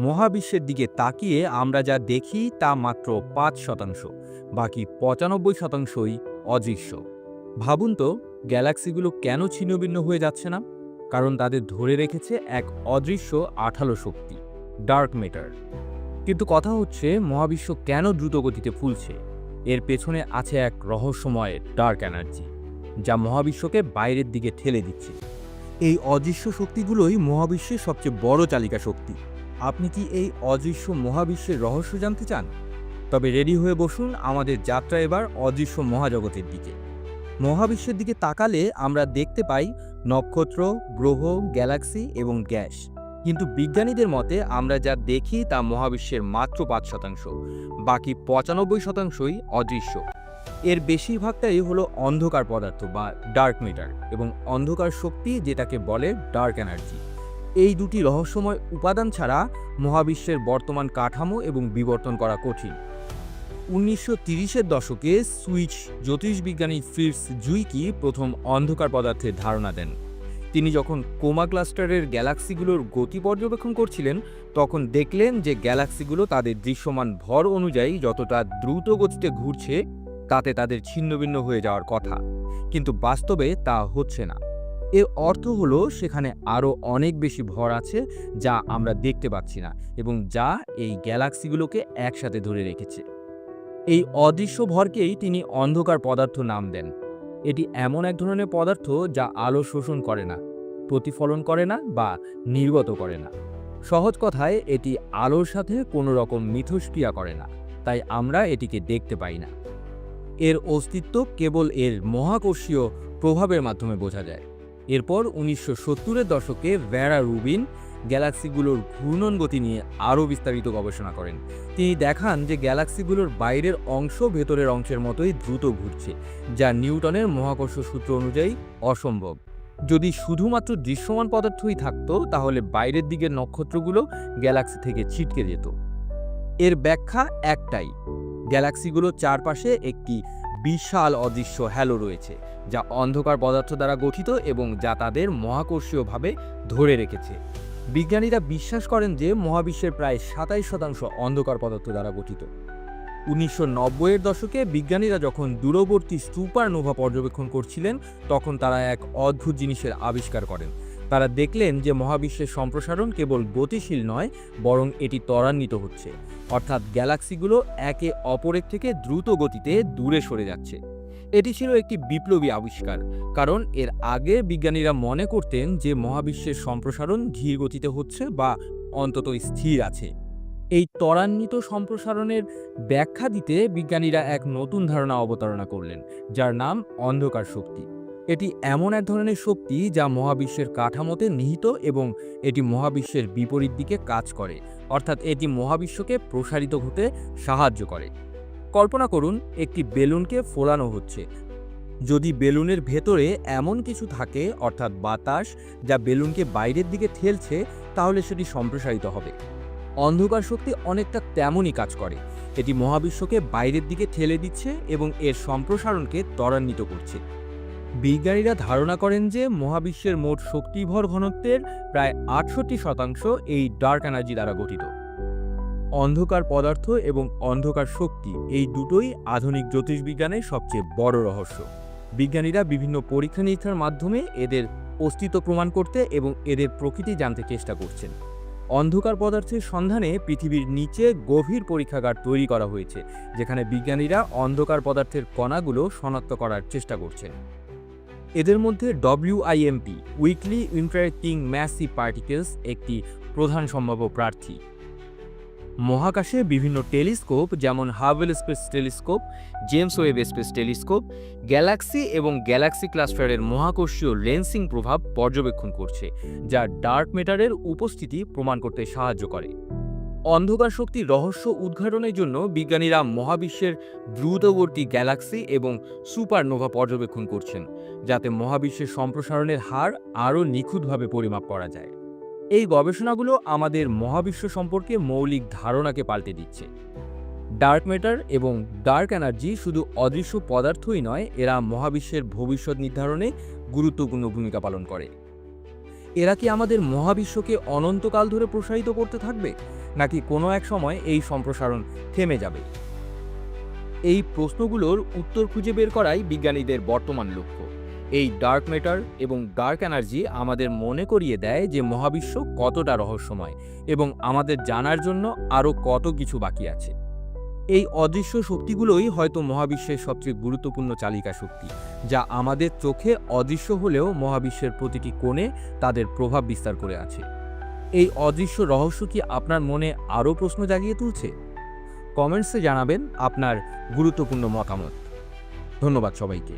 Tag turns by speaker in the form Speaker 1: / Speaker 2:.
Speaker 1: মহাবিশ্বের দিকে তাকিয়ে আমরা যা দেখি তা মাত্র পাঁচ শতাংশ, বাকি পঁচানব্বই শতাংশই অদৃশ্য। ভাবুন তো, গ্যালাক্সিগুলো কেন ছিন্নভিন্ন হয়ে যাচ্ছে না? কারণ তাদের ধরে রেখেছে এক অদৃশ্য আঠালো শক্তি ডার্ক মেটার কিন্তু কথা হচ্ছে, মহাবিশ্ব কেন দ্রুত গতিতে ফুলছে? এর পেছনে আছে এক রহস্যময় ডার্ক এনার্জি যা মহাবিশ্বকে বাইরের দিকে ঠেলে দিচ্ছে। এই অদৃশ্য শক্তিগুলোই মহাবিশ্বের সবচেয়ে বড় চালিকা শক্তি। আপনি কি এই অদৃশ্য মহাবিশ্বের রহস্য জানতে চান? তবে রেডি হয়ে বসুন আমাদের যাত্রা এবার অদৃশ্য মহাজগতের দিকে। মহাবিশ্বের দিকে তাকালে আমরা দেখতে পাই নক্ষত্র, গ্রহ, গ্যালাক্সি এবং গ্যাস। কিন্তু বিজ্ঞানীদের মতে আমরা যা দেখি তা মহাবিশ্বের মাত্র পাঁচ শতাংশ, বাকি পঁচানব্বই শতাংশই অদৃশ্য। এর বেশিরভাগটাই হলো অন্ধকার পদার্থ বা ডার্ক মিটার এবং অন্ধকার শক্তি যেটাকে বলে ডার্ক এনার্জি। এই দুটি রহস্যময় উপাদান ছাড়া মহাবিশ্বের বর্তমান কাঠামো এবং বিবর্তন করা কঠিন। উনিশশো তিরিশের দশকে সুইচ জ্যোতিষবিজ্ঞানী ফিটস জুইকি প্রথম অন্ধকার পদার্থের ধারণা দেন। তিনি যখন কোমা ক্লাস্টারের গ্যালাক্সিগুলোর গতি পর্যবেক্ষণ করছিলেন, তখন দেখলেন যে গ্যালাক্সিগুলো তাদের দৃশ্যমান ভর অনুযায়ী যতটা দ্রুত গতিতে ঘুরছে, তাতে তাদের ছিন্নভিন্ন হয়ে যাওয়ার কথা। কিন্তু বাস্তবে তা হচ্ছে না। এর অর্থ হলো সেখানে আরও অনেক বেশি ভর আছে যা আমরা দেখতে পাচ্ছি না এবং যা এই গ্যালাক্সিগুলোকে একসাথে ধরে রেখেছে। এই অদৃশ্য ভরকেই তিনি অন্ধকার পদার্থ নাম দেন। এটি এমন এক ধরনের পদার্থ যা আলো শোষণ করে না, প্রতিফলন করে না বা নির্গত করে না। সহজ কথায়, এটি আলোর সাথে কোনো রকম মিথস্ক্রিয়া করে না, তাই আমরা এটিকে দেখতে পাই না। এর অস্তিত্ব কেবল এর মহাকর্ষীয় প্রভাবের মাধ্যমে বোঝা যায়। এরপর উনিশশো সত্তরের দশকে ভ্যারা রুবিন গ্যালাক্সিগুলোর ঘূর্ণন গতি নিয়ে আরও বিস্তারিত গবেষণা করেন। তিনি দেখান যে গ্যালাক্সিগুলোর বাইরের অংশ ভেতরের অংশের মতোই দ্রুত ঘুরছে, যা নিউটনের মহাকর্ষ সূত্র অনুযায়ী অসম্ভব। যদি শুধুমাত্র দৃশ্যমান পদার্থই থাকতো, তাহলে বাইরের দিকের নক্ষত্রগুলো গ্যালাক্সি থেকে ছিটকে যেত। এর ব্যাখ্যা একটাই, গ্যালাক্সিগুলোর চারপাশে একটি বিশাল অদৃশ্য হ্যালো রয়েছে, যা অন্ধকার পদার্থ দ্বারা গঠিত এবং যা তাদের মহাকর্ষীয়ভাবে ধরে রেখেছে। বিজ্ঞানীরা বিশ্বাস করেন যে মহাবিশ্বের প্রায় সাতাইশ শতাংশ অন্ধকার পদার্থ দ্বারা গঠিত। উনিশশো নব্বইয়ের দশকে বিজ্ঞানীরা যখন দূরবর্তী সুপারনোভা পর্যবেক্ষণ করছিলেন, তখন তারা এক অদ্ভুত জিনিসের আবিষ্কার করেন। তারা দেখলেন যে মহাবিশ্বের সম্প্রসারণ কেবল গতিশীল নয়, বরং এটি ত্বরান্বিত হচ্ছে। অর্থাৎ গ্যালাক্সিগুলো একে অপরের থেকে দ্রুত গতিতে দূরে সরে যাচ্ছে। এটি ছিল একটি বিপ্লবী আবিষ্কার, কারণ এর আগে বিজ্ঞানীরা মনে করতেন যে মহাবিশ্বের সম্প্রসারণ ধীর গতিতে হচ্ছে বা অন্তত স্থির আছে। এই ত্বরান্বিত সম্প্রসারণের ব্যাখ্যা দিতে বিজ্ঞানীরা এক নতুন ধারণা অবতারণা করলেন, যার নাম অন্ধকার শক্তি। এটি এমন এক ধরনের শক্তি যা মহাবিশ্বের কাঠামোতে নিহিত এবং এটি মহাবিশ্বের বিপরীত দিকে কাজ করে, অর্থাৎ এটি মহাবিশ্বকে প্রসারিত হতে সাহায্য করে। কল্পনা করুন, একটি বেলুনকে ফোলানো হচ্ছে। যদি বেলুনের ভেতরে এমন কিছু থাকে, অর্থাৎ বাতাস, যা বেলুনকে বাইরের দিকে ঠেলছে, তাহলে সেটি সম্প্রসারিত হবে। অন্ধকার শক্তি অনেকটা তেমনই কাজ করে। এটি মহাবিশ্বকে বাইরের দিকে ঠেলে দিচ্ছে এবং এর সম্প্রসারণকে ত্বরান্বিত করছে। বিজ্ঞানীরা ধারণা করেন যে মহাবিশ্বের মোট শক্তিভর ঘনত্বের প্রায় আটষট্টি শতাংশ এই ডার্ক এনার্জি দ্বারা গঠিত। অন্ধকার পদার্থ এবং অন্ধকার শক্তি এই দুটোই আধুনিক জ্যোতিষবিজ্ঞানের সবচেয়ে বড় রহস্য। বিজ্ঞানীরা বিভিন্ন পরীক্ষা নিরীক্ষার মাধ্যমে এদের অস্তিত্ব প্রমাণ করতে এবং এদের প্রকৃতি জানতে চেষ্টা করছেন। অন্ধকার পদার্থের সন্ধানে পৃথিবীর নিচে গভীর পরীক্ষাগার তৈরি করা হয়েছে, যেখানে বিজ্ঞানীরা অন্ধকার পদার্থের কণাগুলো শনাক্ত করার চেষ্টা করছেন। এদের মধ্যে WIMP weakly interacting massive particles একটি প্রধান সম্ভাব্য প্রার্থী। মহাকাশে বিভিন্ন টেলিস্কোপ, যেমন Hubble space telescope James Webb space telescope galaxy এবং গ্যালাক্সি ক্লাস্টারের মহাকর্ষীয় লেন্সিং প্রভাব পর্যবেক্ষণ করছে, যা ডার্ক মেটারের উপস্থিতি প্রমাণ করতে সাহায্য করে। অন্ধকার শক্তির রহস্য উদ্ঘাটনের জন্য বিজ্ঞানীরা মহাবিশ্বের দ্রুতবর্তী গ্যালাক্সি এবং সুপারনোভা পর্যবেক্ষণ করছেন, যাতে মহাবিশ্বের সম্প্রসারণের হার আরও নিখুঁতভাবে পরিমাপ করা যায়। এই গবেষণাগুলো আমাদের মহাবিশ্ব সম্পর্কে মৌলিক ধারণাকে পাল্টে দিচ্ছে। ডার্ক ম্যাটার এবং ডার্ক এনার্জি শুধু অদৃশ্য পদার্থই নয়, এরা মহাবিশ্বের ভবিষ্যৎ নির্ধারণে গুরুত্বপূর্ণ ভূমিকা পালন করে। এরা কি আমাদের মহাবিশ্বকে অনন্তকাল ধরে প্রসারিত করতে থাকবে? নাকি কোনো এক সময় এই সম্প্রসারণ থেমে যাবে? এই প্রশ্নগুলোর উত্তর খুঁজে বের করাই বিজ্ঞানীদের বর্তমান লক্ষ্য। এই ডার্ক ম্যাটার এবং ডার্ক এনার্জি আমাদের মনে করিয়ে দেয় যে মহাবিশ্ব কতটা রহস্যময় এবং আমাদের জানার জন্য আরও কত কিছু বাকি আছে। এই অদৃশ্য শক্তিগুলোই হয়তো মহাবিশ্বের সবচেয়ে গুরুত্বপূর্ণ চালিকা শক্তি, যা আমাদের চোখে অদৃশ্য হলেও মহাবিশ্বের প্রতিটি কোণে তাদের প্রভাব বিস্তার করে আছে। এই অদৃশ্য রহস্য কি আপনার মনে আরও প্রশ্ন জাগিয়ে তুলছে? কমেন্টসে জানাবেন আপনার গুরুত্বপূর্ণ মতামত। ধন্যবাদ সবাইকে।